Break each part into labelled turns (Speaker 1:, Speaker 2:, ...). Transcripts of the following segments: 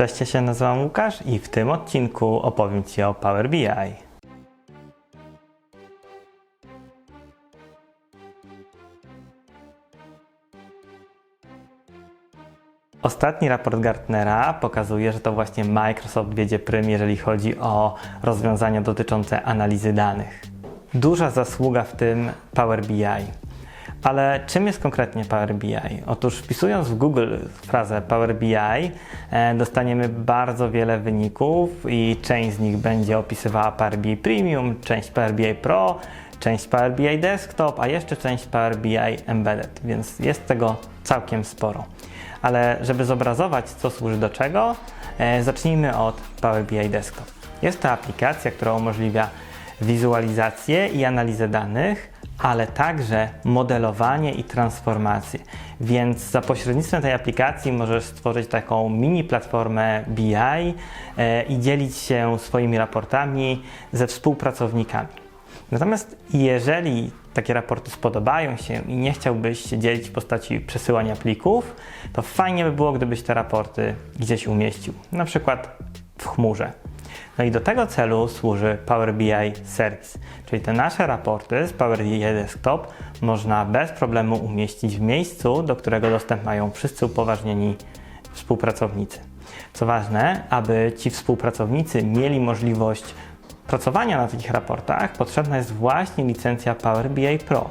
Speaker 1: Cześć, ja się nazywam Łukasz i w tym odcinku opowiem Ci o Power BI. Ostatni raport Gartnera pokazuje, że to właśnie Microsoft wiedzie prym, jeżeli chodzi o rozwiązania dotyczące analizy danych. Duża zasługa w tym Power BI. Ale czym jest konkretnie Power BI? Otóż wpisując w Google frazę Power BI, e, dostaniemy bardzo wiele wyników i część z nich będzie opisywała Power BI Premium, część Power BI Pro, część Power BI Desktop, a jeszcze część Power BI Embedded, więc jest tego całkiem sporo. Ale żeby zobrazować, co służy do czego, e, zacznijmy od Power BI Desktop. Jest to aplikacja, która umożliwia wizualizację i analizę danych, ale także modelowanie i transformację. Więc za pośrednictwem tej aplikacji możesz stworzyć taką mini platformę BI e, i dzielić się swoimi raportami ze współpracownikami. Natomiast jeżeli takie raporty spodobają się i nie chciałbyś się dzielić w postaci przesyłania plików, to fajnie by było, gdybyś te raporty gdzieś umieścił, na przykład w chmurze. No i do tego celu służy Power BI Service, czyli te nasze raporty z Power BI Desktop można bez problemu umieścić w miejscu, do którego dostęp mają wszyscy upoważnieni współpracownicy. Co ważne, aby ci współpracownicy mieli możliwość pracowania na takich raportach, potrzebna jest właśnie licencja Power BI Pro,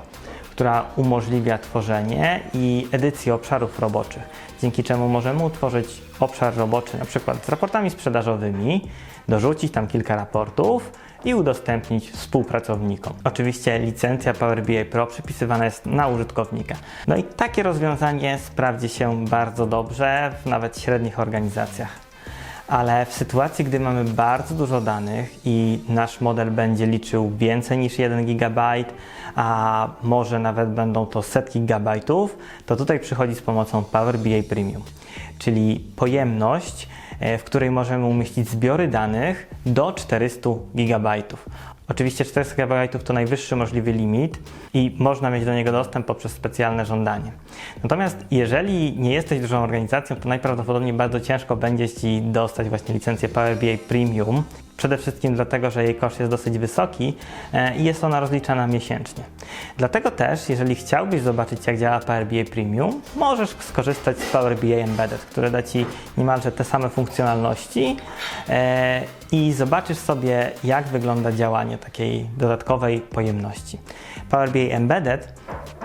Speaker 1: która umożliwia tworzenie i edycję obszarów roboczych, dzięki czemu możemy utworzyć obszar roboczy na przykład z raportami sprzedażowymi, dorzucić tam kilka raportów i udostępnić współpracownikom. Oczywiście licencja Power BI Pro przypisywana jest na użytkownika. No i takie rozwiązanie sprawdzi się bardzo dobrze w nawet średnich organizacjach. Ale w sytuacji, gdy mamy bardzo dużo danych i nasz model będzie liczył więcej niż 1 GB, a może nawet będą to setki gigabajtów, to tutaj przychodzi z pomocą Power BI Premium, czyli pojemność, w której możemy umieścić zbiory danych do 400 GB. Oczywiście 400 GB to najwyższy możliwy limit i można mieć do niego dostęp poprzez specjalne żądanie. Natomiast jeżeli nie jesteś dużą organizacją, to najprawdopodobniej bardzo ciężko będzie Ci dostać właśnie licencję Power BI Premium, Przede wszystkim dlatego, że jej koszt jest dosyć wysoki e, i jest ona rozliczana miesięcznie. Dlatego też, jeżeli chciałbyś zobaczyć, jak działa Power BI Premium, możesz skorzystać z Power BI Embedded, które da Ci niemalże te same funkcjonalności e, i zobaczysz sobie, jak wygląda działanie takiej dodatkowej pojemności. Power BI Embedded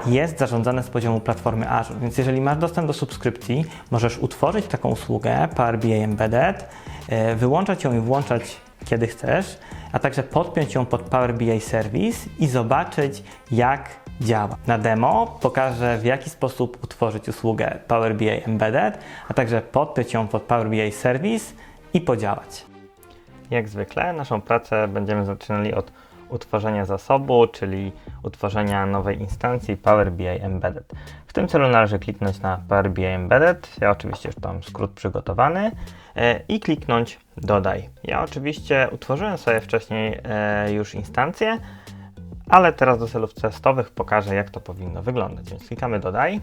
Speaker 1: jest zarządzane z poziomu platformy Azure, więc jeżeli masz dostęp do subskrypcji, możesz utworzyć taką usługę Power BI Embedded, e, wyłączać ją i włączać kiedy chcesz, a także podpiąć ją pod Power BI Service i zobaczyć, jak działa. Na demo pokażę, w jaki sposób utworzyć usługę Power BI Embedded, a także podpiąć ją pod Power BI Service i podziałać. Jak zwykle naszą pracę będziemy zaczynali od utworzenia zasobu, czyli utworzenia nowej instancji Power BI Embedded. W tym celu należy kliknąć na Power BI Embedded. Ja oczywiście już mam skrót przygotowany e, i kliknąć Dodaj. Ja oczywiście utworzyłem sobie wcześniej e, już instancję, ale teraz do celów testowych pokażę, jak to powinno wyglądać. Więc klikamy Dodaj.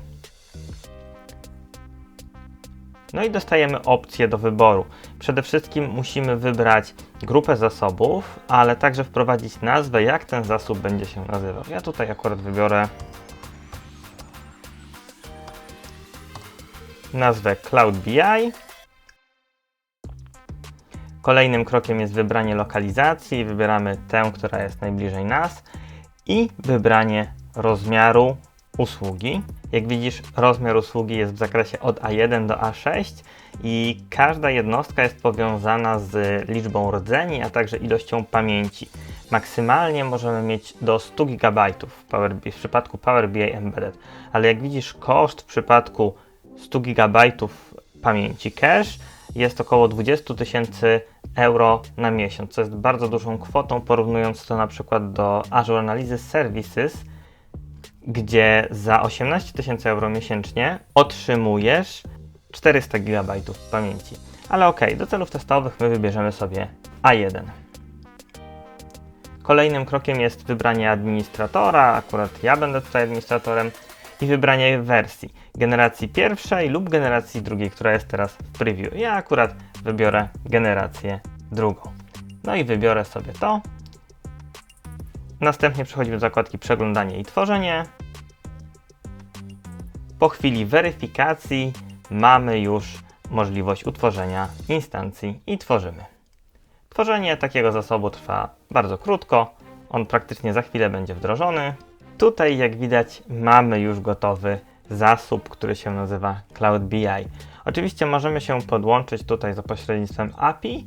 Speaker 1: No i dostajemy opcję do wyboru. Przede wszystkim musimy wybrać grupę zasobów, ale także wprowadzić nazwę, jak ten zasób będzie się nazywał. Ja tutaj akurat wybiorę nazwę Cloud BI. Kolejnym krokiem jest wybranie lokalizacji. Wybieramy tę, która jest najbliżej nas i wybranie rozmiaru usługi. Jak widzisz, rozmiar usługi jest w zakresie od A1 do A6 i każda jednostka jest powiązana z liczbą rdzeni, a także ilością pamięci. Maksymalnie możemy mieć do 100 GB w, Power, w przypadku Power BI Embedded, ale jak widzisz, koszt w przypadku 100 GB pamięci cache jest około 20 tysięcy euro na miesiąc, co jest bardzo dużą kwotą, porównując to na przykład do Azure Analysis Services, gdzie za 18 tysięcy euro miesięcznie otrzymujesz 400 GB pamięci. Ale ok, do celów testowych my wybierzemy sobie A1. Kolejnym krokiem jest wybranie administratora, akurat ja będę tutaj administratorem i wybranie wersji generacji pierwszej lub generacji drugiej, która jest teraz w preview. Ja akurat wybiorę generację drugą. No i wybiorę sobie to. Następnie przechodzimy do zakładki przeglądanie i tworzenie. Po chwili weryfikacji mamy już możliwość utworzenia instancji i tworzymy. Tworzenie takiego zasobu trwa bardzo krótko. On praktycznie za chwilę będzie wdrożony. Tutaj, jak widać, mamy już gotowy zasób, który się nazywa Cloud BI. Oczywiście możemy się podłączyć tutaj za pośrednictwem API,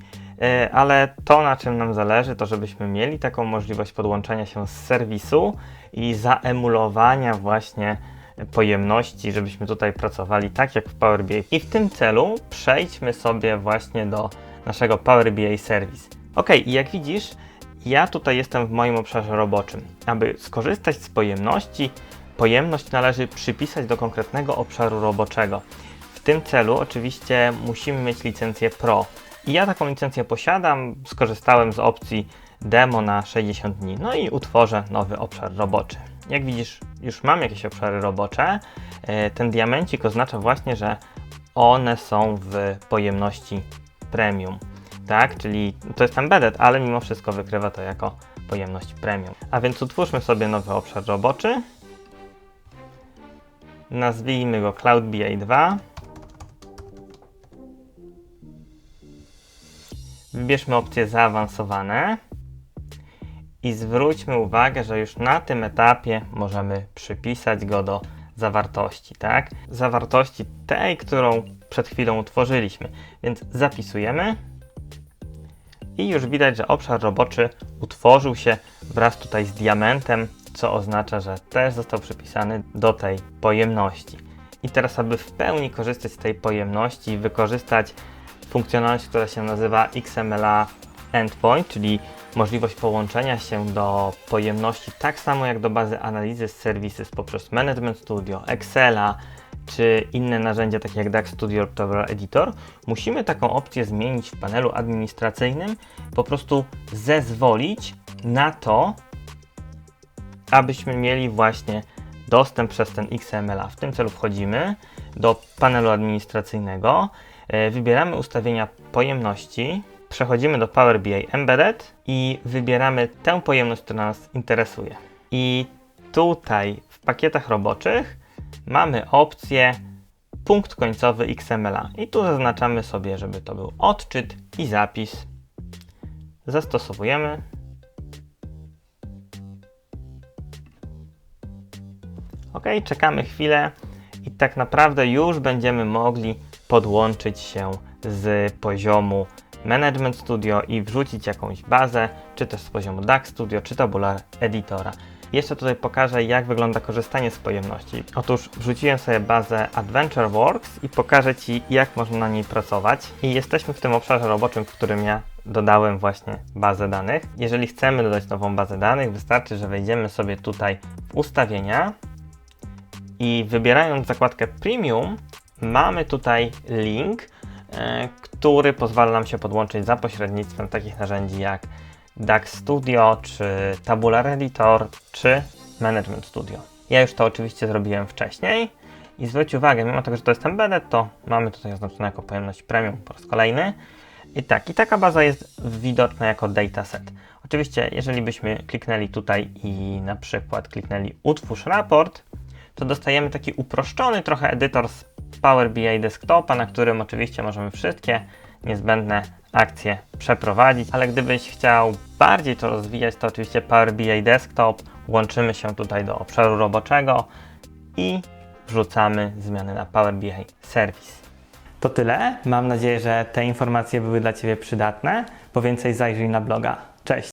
Speaker 1: ale to, na czym nam zależy, to żebyśmy mieli taką możliwość podłączenia się z serwisu i zaemulowania właśnie pojemności, żebyśmy tutaj pracowali tak jak w Power BI. I w tym celu przejdźmy sobie właśnie do naszego Power BI Service. Ok, i jak widzisz, ja tutaj jestem w moim obszarze roboczym. Aby skorzystać z pojemności, pojemność należy przypisać do konkretnego obszaru roboczego. W tym celu oczywiście musimy mieć licencję Pro. Ja taką licencję posiadam, skorzystałem z opcji demo na 60 dni, no i utworzę nowy obszar roboczy. Jak widzisz, już mam jakieś obszary robocze. E, ten diamencik oznacza właśnie, że one są w pojemności premium, tak? Czyli to jest embedded, ale mimo wszystko wykrywa to jako pojemność premium. A więc utwórzmy sobie nowy obszar roboczy. Nazwijmy go Cloud BA2. Wybierzmy opcje zaawansowane i zwróćmy uwagę, że już na tym etapie możemy przypisać go do zawartości, tak? Zawartości tej, którą przed chwilą utworzyliśmy. Więc zapisujemy i już widać, że obszar roboczy utworzył się wraz tutaj z diamentem, co oznacza, że też został przypisany do tej pojemności. I teraz, aby w pełni korzystać z tej pojemności i wykorzystać funkcjonalność, która się nazywa XMLA Endpoint, czyli możliwość połączenia się do pojemności tak samo jak do bazy analizy z serwisy poprzez Management Studio, Excela czy inne narzędzia takie jak DAX Studio lub Tabular Editor, musimy taką opcję zmienić w panelu administracyjnym, po prostu zezwolić na to, abyśmy mieli właśnie dostęp przez ten XML. W tym celu wchodzimy do panelu administracyjnego, wybieramy ustawienia pojemności, przechodzimy do Power BI Embedded i wybieramy tę pojemność, która nas interesuje. I tutaj w pakietach roboczych mamy opcję punkt końcowy XML. I tu zaznaczamy sobie, żeby to był odczyt i zapis. Zastosowujemy. Ok, czekamy chwilę i tak naprawdę już będziemy mogli podłączyć się z poziomu Management Studio i wrzucić jakąś bazę, czy też z poziomu DAX Studio, czy Tabular Editora. Jeszcze tutaj pokażę, jak wygląda korzystanie z pojemności. Otóż wrzuciłem sobie bazę AdventureWorks i pokażę Ci, jak można na niej pracować. I jesteśmy w tym obszarze roboczym, w którym ja dodałem właśnie bazę danych. Jeżeli chcemy dodać nową bazę danych, wystarczy, że wejdziemy sobie tutaj w ustawienia i wybierając zakładkę Premium, mamy tutaj link, e, który pozwala nam się podłączyć za pośrednictwem takich narzędzi jak DAX Studio, czy Tabular Editor, czy Management Studio. Ja już to oczywiście zrobiłem wcześniej i zwróć uwagę, mimo tego, że to jest embedded, to mamy tutaj oznaczone jako pojemność premium po raz kolejny. I tak, i taka baza jest widoczna jako dataset. Oczywiście, jeżeli byśmy kliknęli tutaj i na przykład kliknęli utwórz raport, to dostajemy taki uproszczony trochę edytor z Power BI Desktopa, na którym oczywiście możemy wszystkie niezbędne akcje przeprowadzić, ale gdybyś chciał bardziej to rozwijać, to oczywiście Power BI Desktop, łączymy się tutaj do obszaru roboczego i wrzucamy zmiany na Power BI Service. To tyle. Mam nadzieję, że te informacje były dla Ciebie przydatne. Po więcej zajrzyj na bloga. Cześć!